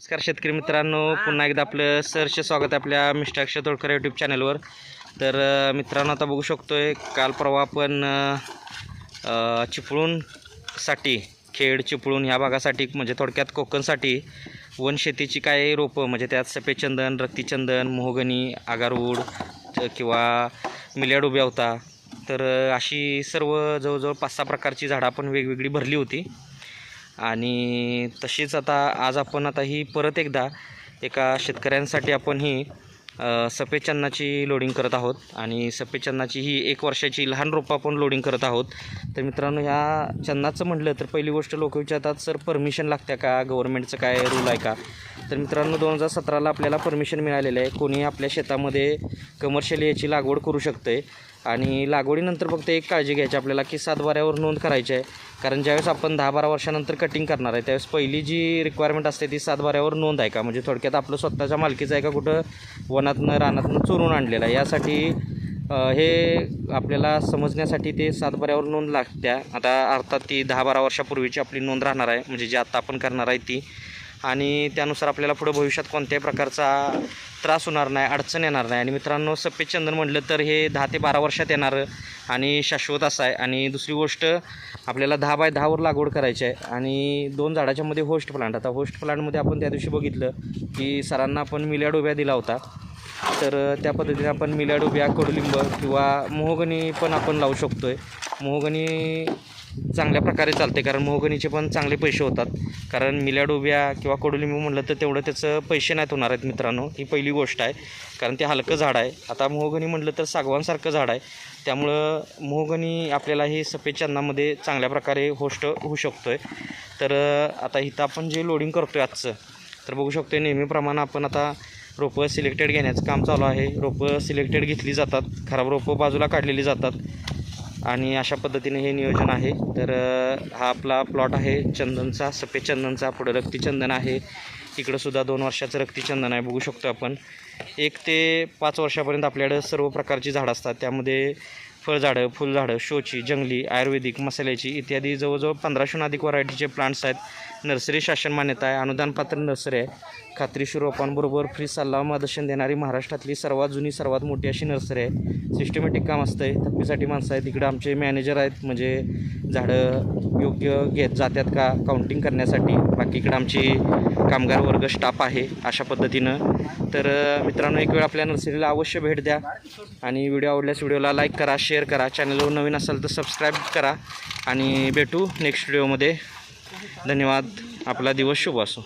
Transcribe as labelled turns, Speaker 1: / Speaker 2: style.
Speaker 1: नमस्कार शेतकरी मित्रांनो पुन्हा एकदा आपलं सरचे स्वागत आहे आपल्या मिस्टर अक्षय तोडकर यूट्यूब चॅनलवर तर मित्रांनो आता बघू शकतोय काल परवा आपण चिपळूणसाठी खेड चिपळूण ह्या भागासाठी म्हणजे थोडक्यात कोकणसाठी वनशेतीची काय रोपं म्हणजे त्यात सफेद चंदन रक्तीचंदन मोहगणी आगारवूड किंवा मिल्याड उभ्या होता. तर अशी सर्व जवळजवळ पाच सहा प्रकारची झाडं आपण वेगवेगळी भरली होती. आणि तशीच आता आज आपण आता ही परत एकदा एका शेतकऱ्यांसाठी आपण ही अ, सफेद चन्नाची लोडिंग करत आहोत. आणि सफेद चन्नाची ही एक वर्षाची लहान रोपं आपण लोडिंग करत आहोत. तर मित्रांनो ह्या चन्नाचं म्हटलं तर पहिली गोष्ट लोक विचारतात सर परमिशन लागते का? गव्हर्नमेंटचं काय रूल आहे का? तर मित्रांनो दोन हजार सतराला आपल्याला परमिशन मिळालेलं आहे. कोणी आपल्या शेतामध्ये कमर्शियली याची लागवड करू शकते आणि लागवडीनंतर फक्त एक काळजी घ्यायची आपल्याला की सातबाऱ्यावर नोंद करायची आहे. कारण ज्यावेळेस आपण दहा बारा वर्षानंतर कटिंग करणार आहे त्यावेळेस पहिली जी रिक्वायरमेंट असते ती सातबाऱ्यावर नोंद आहे का? म्हणजे थोडक्यात आपलं स्वतःच्या मालकीचं आहे का? कुठं वनातनं रानातनं चोरून आणलेलं आहे. यासाठी हे आपल्याला समजण्यासाठी ते सातबाऱ्यावर नोंद लागत्या. आता अर्थात ती दहा बारा वर्षापूर्वीची आपली नोंद राहणार आहे. म्हणजे जी आत्ता आपण करणार आहे ती. आणि त्यानुसार आपल्याला पुढं भविष्यात कोणत्याही प्रकारचा त्रास होणार नाही अडचण येणार नाही. आणि मित्रांनो सफेद चंदन म्हटलं तर हे दहा ते बारा वर्षात येणारं आणि शाश्वत असं आहे. आणि दुसरी गोष्ट आपल्याला दहा बाय दहावर लागवड करायची आहे. आणि दोन झाडाच्यामध्ये होस्ट प्लांट. आता होस्ट प्लांटमध्ये आपण त्या दिवशी बघितलं की सरांना आपण मिल्याड उभ्या दिला होता. तर त्या पद्धतीने आपण मिल्याड उभ्या कडुलिंब किंवा मोहगणी पण आपण लावू शकतो आहे मोहगणी चांगल्या प्रकारे चालते कारण मोहगणीचे पण चांगले पैसे होतात. कारण मिल्या डोब्या किंवा कडुलिंबू म्हटलं तर तेवढं त्याचं पैसे नाहीत होणार आहेत मित्रांनो. ही पहिली गोष्ट आहे कारण ते हलकं झाड आहे. आता मोहगणी म्हटलं तर सागवानसारखं झाड आहे. त्यामुळं मोहगणी आपल्याला हे सफेद चांगल्या प्रकारे होस्ट होऊ शकतो आहे तर आता इथं आपण जे लोडिंग करतो आहे आजचं तर बघू शकतो नेहमीप्रमाणे आपण आता रोपं सिलेक्टेड घेण्याचं काम चालू आहे. रोपं सिलेक्टेड घेतली जातात. खराब रोपं बाजूला काढलेली जातात. आणि अशा पद्धतीने हे नियोजन आहे. तर हा आपला प्लॉट आहे चंदनचा सफेद चंदनचा पुढं रक्तीचंदन आहे. इकडंसुद्धा दोन वर्षाचं रक्तीचंदन आहे बघू शकतो आपण. एक ते पाच वर्षापर्यंत आपल्याकडं सर्व प्रकारची झाडं असतात. त्यामध्ये फळझाडं फुलझाडं शोची जंगली आयुर्वेदिक मसाल्याची इत्यादी जवळजवळ पंधराशेहून अधिक व्हरायटीचे प्लांट्स आहेत. नर्सरी शासन मान्यता आहे. अनुदानपात्र नर्सरी आहे. खात्रीशीर रोपांबरोबर फ्री सल्ला मार्गदर्शन देणारी महाराष्ट्रातली सर्वात जुनी सर्वात मोठी अशी नर्सरी आहे. सिस्टमॅटिक काम असतं आहे थप्पीसाठी माणसं आहेत. इकडं आमचे मॅनेजर आहेत. म्हणजे झाडं योग्य घेत जातात का काउंटिंग करण्यासाठी. बाकी इकडं आमची कामगार वर्ग स्टाफ आहे अशा पद्धतीनं. तर मित्रांनो एक वेळ आपल्या नर्सरीला अवश्य भेट द्या. आणि व्हिडिओ आवडल्यास व्हिडिओला लाईक करा शेअर करा. चॅनलवर नवीन असाल तर सबस्क्राईब करा. आणि भेटू नेक्स्ट व्हिडिओमध्ये धन्यवाद. आपला दिवस शुभ असो.